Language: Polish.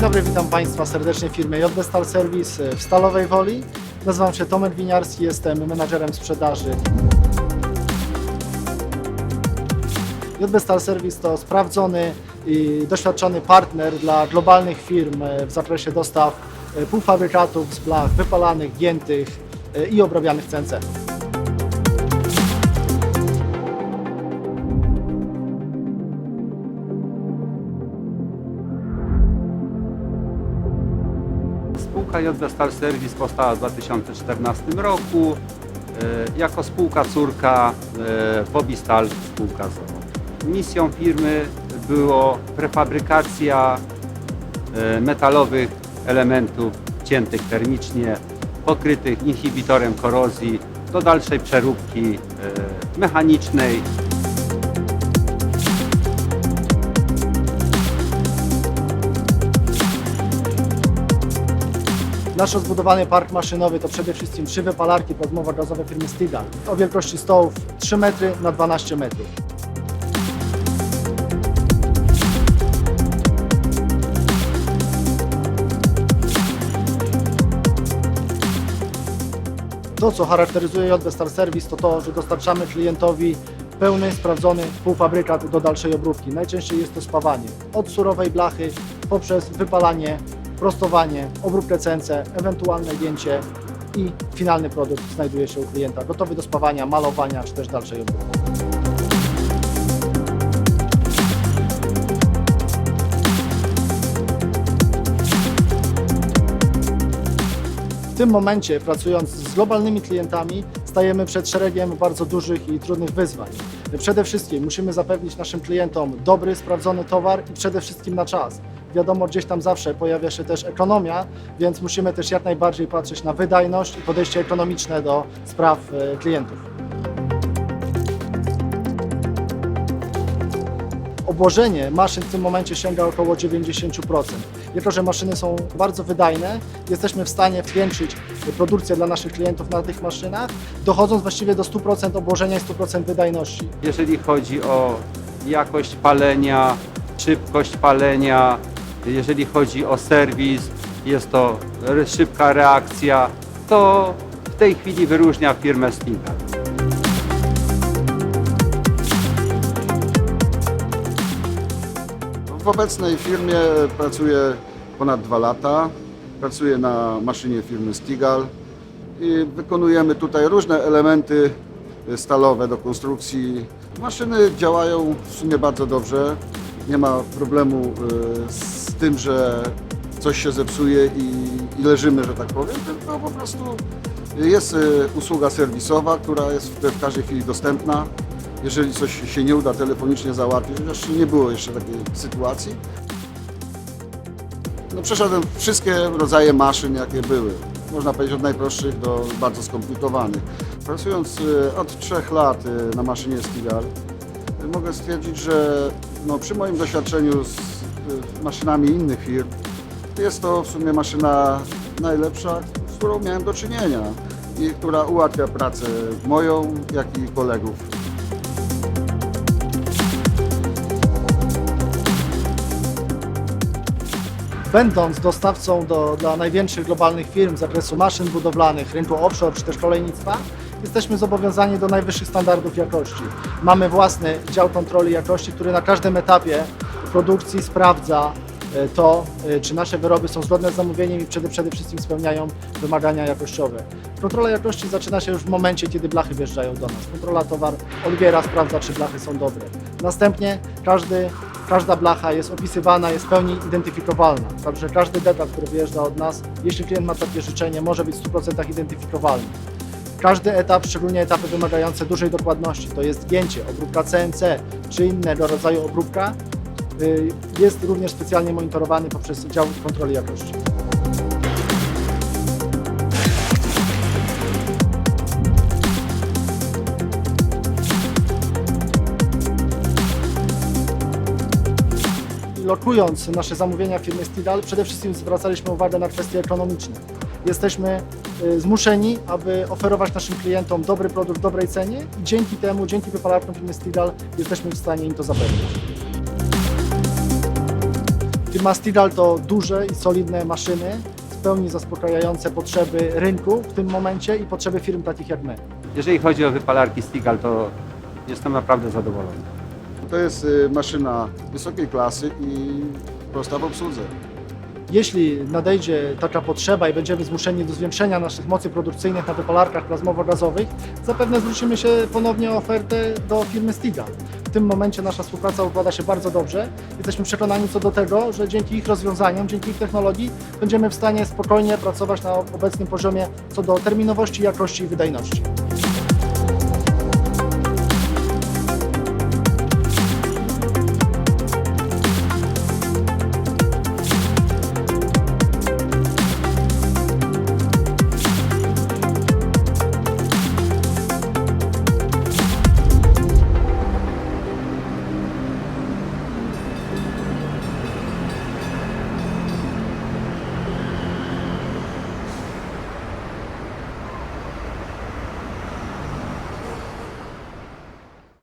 dobry, witam Państwa serdecznie w firmie JB Stal Service w Stalowej Woli. Nazywam się Tomek Winiarski, jestem menadżerem sprzedaży. JB Stal Service to sprawdzony i doświadczony partner dla globalnych firm w zakresie dostaw e, półfabrykatów z blach wypalanych, giętych e, i obrabianych CNC. Spółka JB Star Service powstała w 2014 roku e, jako spółka córka e, Bobistal spółka ZOO. Misją firmy było prefabrykacja e, metalowych elementów ciętych termicznie, pokrytych inhibitorem korozji do dalszej przeróbki e, mechanicznej Nasz rozbudowany park maszynowy to przede wszystkim trzy wypalarki plazmowo-gazowe firmy Stigal o wielkości stołów 3 metry na 12 metrów. To, co charakteryzuje JB Star Service, to to, że dostarczamy klientowi pełny, sprawdzony półfabrykat do dalszej obróbki. Najczęściej jest to spawanie od surowej blachy poprzez wypalanie, prostowanie, obróbkę CNC, ewentualne gięcie i finalny produkt znajduje się u klienta gotowy do spawania, malowania czy też dalszej obróbki. W tym momencie, pracując z globalnymi klientami, stajemy przed szeregiem bardzo dużych i trudnych wyzwań. Przede wszystkim musimy zapewnić naszym klientom dobry, sprawdzony towar i przede wszystkim na czas. Wiadomo, gdzieś tam zawsze pojawia się też ekonomia, więc musimy też jak najbardziej patrzeć na wydajność i podejście ekonomiczne do spraw e, klientów. Obłożenie maszyn w tym momencie sięga około 90%. Jako, że maszyny są bardzo wydajne, jesteśmy w stanie zwiększyć produkcję dla naszych klientów na tych maszynach, dochodząc właściwie do 100% obłożenia i 100% wydajności. jeżeli chodzi o jakość palenia, szybkość palenia, jeżeli chodzi o serwis, jest to szybka reakcja, to w tej chwili wyróżnia firmę Stinka. W obecnej firmie pracuję ponad dwa lata. Pracuję na maszynie firmy Stigal i wykonujemy tutaj różne elementy stalowe do konstrukcji. Maszyny działają w sumie bardzo dobrze. Nie ma problemu y, z tym, że coś się zepsuje i, i leżymy, że tak powiem, tylko po prostu jest y, usługa serwisowa, która jest w, każdej chwili dostępna. Jeżeli coś się nie uda telefonicznie załatwić, chociaż nie było jeszcze takiej sytuacji. No, przeszedłem wszystkie rodzaje maszyn, jakie były. Można powiedzieć od najprostszych do bardzo skomplikowanych. Pracując y, od trzech lat y, na maszynie Stigal, y, mogę stwierdzić, że no, przy moim doświadczeniu z maszynami innych firm, jest to w sumie maszyna najlepsza, z którą miałem do czynienia i która ułatwia pracę moją, jak i kolegów. Będąc dostawcą do, dla największych globalnych firm z zakresu maszyn budowlanych, rynku offshore czy też kolejnictwa, jesteśmy zobowiązani do najwyższych standardów jakości. Mamy własny dział kontroli jakości, który na każdym etapie produkcji sprawdza e, to, e, czy nasze wyroby są zgodne z zamówieniem i przede, przede wszystkim spełniają wymagania jakościowe. Kontrola jakości zaczyna się już w momencie, kiedy blachy wjeżdżają do nas. Kontrola towar Oliwiera sprawdza, czy blachy są dobre. Następnie każdy, każda blacha jest opisywana, jest w pełni identyfikowalna. Także każdy detal, który wyjeżdża od nas, jeśli klient ma takie życzenie, może być w 100% identyfikowalny. Każdy etap, szczególnie etapy wymagające dużej dokładności, to jest gięcie, obróbka CNC czy innego rodzaju obróbka, jest również specjalnie monitorowany poprzez dział kontroli jakości. lokując nasze zamówienia w firmie Stidal, przede wszystkim zwracaliśmy uwagę na kwestie ekonomiczne. Jesteśmy y, zmuszeni, aby oferować naszym klientom dobry produkt w dobrej cenie i dzięki temu, dzięki wypalarkom firmy Stidal jesteśmy w stanie im to zapewnić. Firma Stigal to duże i solidne maszyny, w pełni zaspokajające potrzeby rynku w tym momencie i potrzeby firm takich jak my. Jeżeli chodzi o wypalarki Stigal, to jestem naprawdę zadowolony. To jest y, maszyna wysokiej klasy i prosta w obsłudze. Jeśli nadejdzie taka potrzeba i będziemy zmuszeni do zwiększenia naszych mocy produkcyjnych na wypalarkach plazmowo-gazowych, zapewne zwrócimy się ponownie o ofertę do firmy Stigal. Tym momencie nasza współpraca układa się bardzo dobrze. Jesteśmy przekonani co do tego, że dzięki ich rozwiązaniom, dzięki ich technologii będziemy w stanie spokojnie pracować na obecnym poziomie co do terminowości, jakości i wydajności.